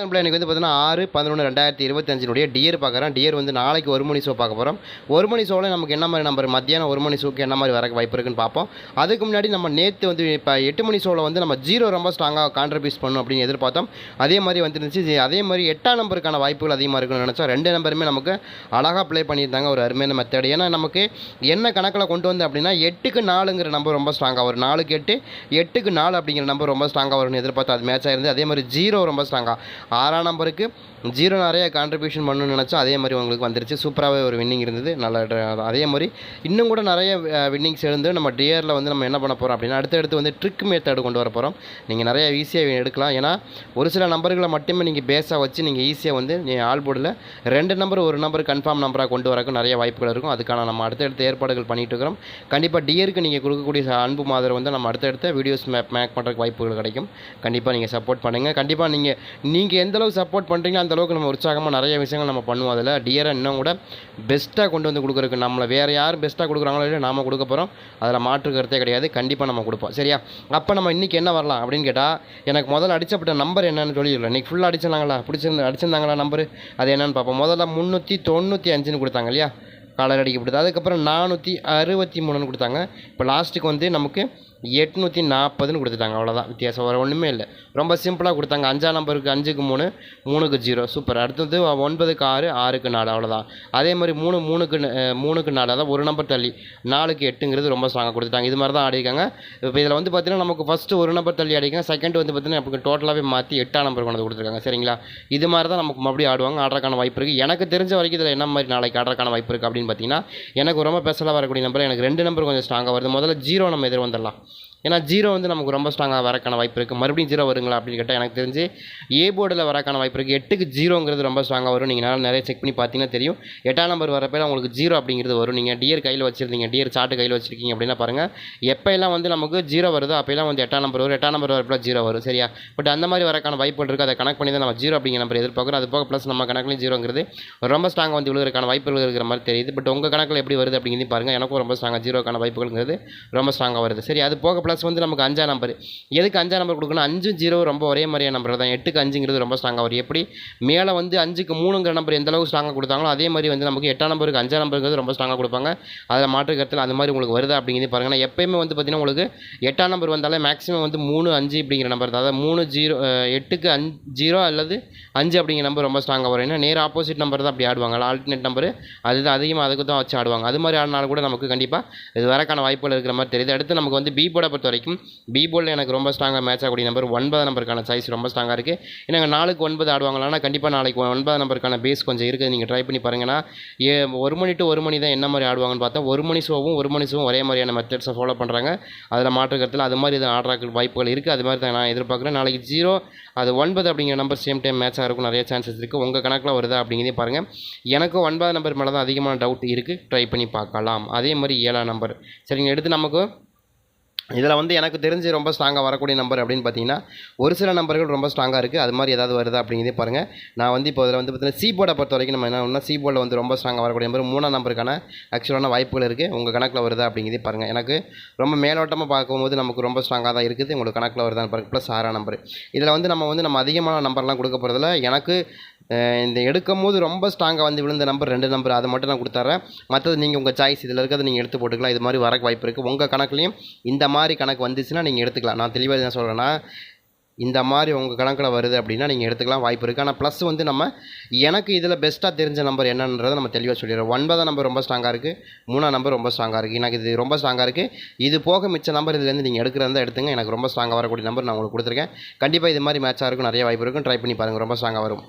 நம்மள எனக்கு வந்து பார்த்தீங்கன்னா ஆறு பதினொன்று ரெண்டாயிரத்தி இருபத்தஞ்சினுடைய டியர் பார்க்குறேன். டியர் வந்து நாளைக்கு ஒரு மணி ஷோ பார்க்க போகிறோம் ஒரு மணி ஷோவில் நமக்கு என்ன மாதிரி நம்பர் மத்தியானம் ஒரு மணி ஷோக்கு என்ன மாதிரி வர வாய்ப்பு இருக்குன்னு பார்ப்போம். அதுக்கு முன்னாடி நம்ம நேற்று வந்து இப்போ எட்டு மணி ஷோவில் வந்து நம்ம ஜீரோ ரொம்ப ஸ்ட்ராங்காக கான்ட்ரிபியூஸ் பண்ணும் அப்படின்னு எதிர்பார்த்தோம். அதே மாதிரி வந்துருந்துச்சு. அதே மாதிரி எட்டாம் நம்பருக்கான வாய்ப்புகள் அதிகமாக இருக்குன்னு நினச்சோம். ரெண்டு நம்பருமே நமக்கு அழகாக ப்ளே பண்ணியிருந்தாங்க. ஒரு அருமையான மெத்தட் ஏன்னா நமக்கு என்ன கணக்கில் கொண்டு வந்து அப்படின்னா எட்டுக்கு நாலுங்கிற நம்பர் ரொம்ப ஸ்ட்ராங்காக வரும் நாலுக்கு எட்டு எட்டுக்கு நாலு அப்படிங்கிற நம்பர் ரொம்ப ஸ்ட்ராங்காக வரும்னு எதிர்பார்த்தா அது மேட்ச் ஆயிருந்து அதே மாதிரி ஜீரோ ரொம்ப ஸ்ட்ராங்காக ஆறாம் நம்பருக்கு ஜீரோ நிறைய கான்ட்ரிபியூஷன் பண்ணணும்னு நினச்சோம். அதே மாதிரி உங்களுக்கு வந்துருச்சு. சூப்பராகவே ஒரு வின்னிங் இருந்தது. நல்ல அதே மாதிரி இன்னும் கூட நிறைய வின்னிங்ஸ் இருந்து நம்ம டியரில் வந்து நம்ம என்ன பண்ண போகிறோம் அப்படின்னா அடுத்தடுத்து வந்து ட்ரிக் மெத்தட் கொண்டு வர போகிறோம் நீங்கள் நிறைய ஈஸியாக எடுக்கலாம். ஏன்னா ஒரு சில நம்பர்களை மட்டுமே நீங்கள் பேஸாக வச்சு நீங்கள் ஈஸியாக வந்து நீங்கள் ஆல் போர்டில் ரெண்டு நம்பர் ஒரு நம்பர் கன்ஃபார்ம் நம்பராக கொண்டு வரக்கும் நிறைய வாய்ப்புகள் இருக்கும். அதுக்கான நம்ம அடுத்தடுத்த ஏற்பாடுகள் பண்ணிகிட்டு இருக்கிறோம். கண்டிப்பாக டியருக்கு நீங்கள் கொடுக்கக்கூடிய அன்பு மாதிரி வந்து நம்ம அடுத்தடுத்த வீடியோஸ் மேக் மேக் பண்ணுறதுக்கு வாய்ப்புகள் கிடைக்கும். கண்டிப்பாக நீங்கள் சப்போர்ட் பண்ணுங்கள் கண்டிப்பாக நீங்கள் நீங்கள் எந்த அளவுக்கு சப்போர்ட் பண்ணுறீங்களோ அந்த அளவுக்கு நம்ம உற்சாகமாக நிறைய விஷயங்கள் நம்ம பண்ணுவோம். அதில் டியரை இன்னும் கூட பெஸ்ட்டாக கொண்டு வந்து கொடுக்குறதுக்கு நம்மளை வேறு யார் பெஸ்ட்டாக கொடுக்குறாங்களோ இல்லை நாம கொடுக்க போகிறோம் அதில் மாற்று கருத்தே கிடையாது. கண்டிப்பாக நம்ம கொடுப்போம். சரியா? அப்போ நம்ம இன்றைக்கி என்ன வரலாம் அப்படின்னு கேட்டால் எனக்கு முதல்ல அடிச்சப்பட்ட நம்பர் என்னன்னு சொல்லிடல இன்றைக்கி ஃபுல்லாக அடிச்சிருந்தாங்களா பிடிச்சிருந்து அடிச்சிருந்தாங்களா நம்பர் அது என்னென்னு பார்ப்போம். முதல்ல முந்நூற்றி தொண்ணூற்றி அஞ்சுன்னு கொடுத்தாங்க இல்லையா? காலர் அடிக்கப்படுது அதுக்கப்புறம் நானூற்றி அறுபத்தி மூணுன்னு கொடுத்தாங்க. இப்போ லாஸ்ட்டுக்கு வந்து நமக்கு எட்நூற்றி நாற்பதுன்னு கொடுத்துட்டாங்க அவ்வளோதான் வித்தியாசம். வேறு ஒன்றுமே இல்லை. ரொம்ப சிம்பிளாக கொடுத்தாங்க. அஞ்சாம் நம்பருக்கு அஞ்சுக்கு மூணு மூணுக்கு ஜீரோ சூப்பர் அடுத்தது ஒன்பதுக்கு ஆறு ஆறுக்கு நாலு. அவ்வளோதான் அதே மாதிரி மூணு மூணுக்கு மூணுக்கு நாலு. அதாவது ஒரு நம்பர் தள்ளி. நாலுக்கு எட்டுங்கிறது ரொம்ப ஸ்ட்ராங்காக கொடுத்துட்டாங்க. இது மாதிரி தான் ஆடிருக்காங்க. இப்போ இதில் வந்து பார்த்தீங்கன்னா நமக்கு ஃபஸ்ட்டு ஒரு நம்பர் தள்ளி அடிக்காங்க செகண்ட் வந்து பார்த்தீங்கன்னா நமக்கு டோட்டலாகவே மாற்றி எட்டாம் நம்பர் கொண்டு வந்து கொடுத்துருக்காங்க. சரிங்களா? இது மாதிரி தான் நமக்கு மறுபடியும் ஆடுவாங்க. ஆடுறதுக்கான வாய்ப்பு இருக்குது எனக்கு தெரிஞ்ச வரைக்கும் இதில் என்ன மாதிரி நாளைக்கு ஆடுறதுக்கான வாய்ப்பு இருக்குது அப்படின்னு பார்த்தீங்கன்னா எனக்கு ரொம்ப பெஸ்டலாக வரக்கூடிய நம்பர் எனக்கு ரெண்டு நம்பர் கொஞ்சம் ஸ்ட்ராங்காக வருது. முதல்ல ஜீரோ நம்ம எதிர் வந்துடலாம் else. ஏன்னா ஜீரோ வந்து நமக்கு ரொம்ப ஸ்ட்ராங்காக வரக்கான வாய்ப்பு இருக்குது மறுபடியும் ஜீரோ வருங்களா அப்படின்னு கேட்டால் எனக்கு தெரிஞ்சு ஏ போர்டில் வரக்கான வாய்ப்பு இருக்குது எட்டுக்கு ஜீரோங்கிறது ரொம்ப ஸ்ட்ராங்காக வரும். நீங்கள் நல்லா நிறைய செக் பண்ணி பார்த்தீங்கன்னா தெரியும். எட்டாம் நம்பர் வரப்போ உங்களுக்கு ஜீரோ அப்படிங்கிறது வரும். நீங்கள் டியர் கையில் வச்சுருந்தீங்க. டியர் சார்ட்டு கையில் வச்சுருக்கீங்க அப்படின்னா பாருங்கள் எப்போயெல்லாம் வந்து நமக்கு ஜீரோ வருதோ அப்போல்லாம் வந்து எட்டாம் நம்பர் வரும். எட்டாம் நம்பர் வரப்போ ஜீரோ வரும். சரியா? பட் அந்த மாதிரி வரக்கான வாய்ப்புகள் இருக்குது அதை கனெக்ட் பண்ணி தான் நம்ம ஜீரோ அப்படிங்கிற நம்பர் எதிர்பார்க்குறோம். அது போக ப்ளஸ் நம்ம கணக்குலையும் ஜீரோங்கிறது ரொம்ப ஸ்ட்ராங்காக வந்து விழுகிறக்கான வாய்ப்புகள் இருக்கிற மாதிரி தெரியுது. பட் உங்கள் கணக்கில் எப்படி வருது அப்படிங்கிறது பாருங்கள் எனக்கும் ரொம்ப ஸ்ட்ராங்காக ஜீரோக்கான வாய்ப்புகள்ங்கிறது ரொம்ப ஸ்ட்ராங்காக வருது. சரி அது போக ப்ளஸ் வந்து நமக்கு அஞ்சாம் நம்பர் எதுக்கு அஞ்சாம் நம்பர் கொடுக்கணும்? அஞ்சும் ஜீரோ ரொம்ப ஒரே மாதிரியான நம்பர் தான். எட்டுக்கு அஞ்சுங்கிறது ரொம்ப ஸ்ட்ராங்காக வரும். எப்படி? மேலே வந்து அஞ்சுக்கு மூணுங்கிற நம்பர் எந்த அளவுக்கு ஸ்ட்ராங்காக கொடுத்தாங்களோ அதே மாதிரி வந்து நமக்கு எட்டாம் நம்பருக்கு அஞ்சாம் நம்பருங்கிறது ரொம்ப ஸ்ட்ராங்காக கொடுப்பாங்க. அதில் மாற்று கருத்தில் அந்த மாதிரி உங்களுக்கு வருதா அப்படிங்கிறது பாருங்க. எப்போயுமே எப்பயுமே வந்து பார்த்தீங்கன்னா உங்களுக்கு எட்டாம் நம்பர் வந்தாலே மேக்ஸிமம் வந்து மூணு அஞ்சு அப்படிங்கிற நம்பர் தான். அதாவது மூணு ஜீரோ எட்டுக்கு அஞ்சு ஜீரோ அல்லது அஞ்சு அப்படிங்கிற நம்பர் ரொம்ப ஸ்ட்ராங்காக வரும். ஏன்னா நேர் ஆப்போசிட் நம்பர் தான் அப்படி ஆடுவாங்க. ஆல்டர்னேட் நம்பர் அதுதான் அதிகமாக அதுக்கு தான் வச்சு ஆடுவாங்க. அது மாதிரி ஆடினாலும் கூட நமக்கு கண்டிப்பாக இது வரக்கான வாய்ப்புகள் இருக்கிற மாதிரி தெரியுது. அடுத்து நமக்கு வந்து பி பொறுத்த வரைக்கும் பி எனக்கு ரொம்ப ஸ்ட்ராங்காக மேட்ச் ஆகக்கூடிய நம்பர் ஒன்பதாம் நம்பருக்கான சைஸ் ரொம்ப ஸ்ட்ராங்காக இருக்குது ஏன்னா நாளுக்கு ஒன்பது ஆடுவாங்களான்னா கண்டிப்பாக நாளைக்கு ஒன்பதாம் நம்பருக்கான பேஸ் கொஞ்சம் இருக்குது. நீங்கள் ட்ரை பண்ணி பாருங்கன்னா ஏ ஒரு மணி டு ஒரு மணி தான் என்ன மாதிரி ஆடுவாங்கன்னு பார்த்தா ஒரு மணி ஷோவும் ஒரு மணி ஷோவும் ஒரே மாதிரியான மெத்தட்ஸை ஃபாலோ பண்ணுறாங்க அதில் மாற்று கருத்தில் அது மாதிரி இது ஆடுறதுக்கு வாய்ப்புகள் இருக்குது அது மாதிரி தான் நான் எதிர்பார்க்குறேன். நாளைக்கு ஜீரோ அது ஒன்பது அப்படிங்கிற நம்பர் சேம் டைம் மேட்ச் இருக்கும் நிறைய சான்சஸ் இருக்குது உங்கள் கணக்கில் வருதா அப்படிங்கிறதையும் பாருங்கள் எனக்கும் ஒன்பதாம் நம்பர் மேலே தான் அதிகமான டவுட் இருக்குது ட்ரை பண்ணி பார்க்கலாம். அதே மாதிரி ஏழாம் நம்பர் சரிங்க எடுத்து நமக்கு இதில் வந்து எனக்கு தெரிஞ்சு ரொம்ப ஸ்ட்ராங்காக வரக்கூடிய நம்பர் அப்படின்னு பார்த்தீங்கன்னா ஒரு சில நம்பர்கள் ரொம்ப ஸ்ட்ராங்காக இருக்குது அது மாதிரி ஏதாவது வருதா அப்படிங்கிறதே பாருங்கள் நான் வந்து இப்போ இதில் வந்து பார்த்தீங்கன்னா சி போர்டை பொறுத்த வரைக்கும் நம்ம என்ன ஒன்றா சி போர்டில் வந்து ரொம்ப ஸ்ட்ராங்காக வரக்கூடிய நம்பர் மூணாம் நம்பருக்கான ஆக்சுவலான வாய்ப்புகள் இருக்குது உங்கள் கணக்கில் வருதா அப்படிங்கிறதே பாருங்கள் எனக்கு ரொம்ப மேலோட்டமாக பார்க்கும்போது நமக்கு ரொம்ப ஸ்ட்ராங்காக தான் இருக்குது. உங்களுக்கு கணக்கில் வருதான்னு பாருங்கள் ப்ளஸ் ஆறாம் நம்பர் இதில் வந்து நம்ம வந்து நம்ம அதிகமான நம்பர்லாம் கொடுக்க போகிறதில்ல எனக்கு இந்த எடுக்கும் போது ரொம்ப ஸ்ட்ராங்காக வந்து விழுந்த நம்பர் ரெண்டு நம்பர் அதை மட்டும் நான் கொடுத்துட்றேன் மற்றது நீங்கள் உங்கள் சாய்ஸ் இதில் இருக்கிறத நீங்கள் எடுத்து போட்டுக்கலாம். இது மாதிரி வரக்கு வாய்ப்பு இருக்குது உங்கள் கணக்குலையும் இந்த மாதிரி கணக்கு வந்துச்சுன்னா நீங்கள் எடுத்துக்கலாம். நான் தெளிவாக என்ன சொல்கிறேன்னா இந்த மாதிரி உங்கள் கணக்கில் வருது அப்படின்னா நீங்கள் எடுத்துக்கலாம். வாய்ப்பு இருக்குது ஆனால் ப்ளஸ் வந்து நம்ம எனக்கு இதில் பெஸ்ட்டாக தெரிஞ்ச நம்பர் என்னன்றதை நம்ம தெளிவாக சொல்லிடுறோம் ஒன்பதாம் நம்பர் ரொம்ப ஸ்ட்ராங்காக இருக்குது மூணாம் நம்பர் ரொம்ப ஸ்ட்ராங்காக இருக்குது எனக்கு இது ரொம்ப ஸ்ட்ராங்காக இருக்குது இது போக மிச்ச நம்பர் இதுலேருந்து நீங்கள் எடுக்கிறதா எடுத்துங்க. எனக்கு ரொம்ப ஸ்ட்ராங்காக வரக்கூடிய நம்பர் நான் உங்களுக்கு கொடுத்துருக்கேன். கண்டிப்பாக இது மாதிரி மேட்சாக இருக்கும். நிறைய வாய்ப்பு இருக்கும். ட்ரை பண்ணி பாருங்கள் ரொம்ப ஸ்ட்ராங்காக வரும்.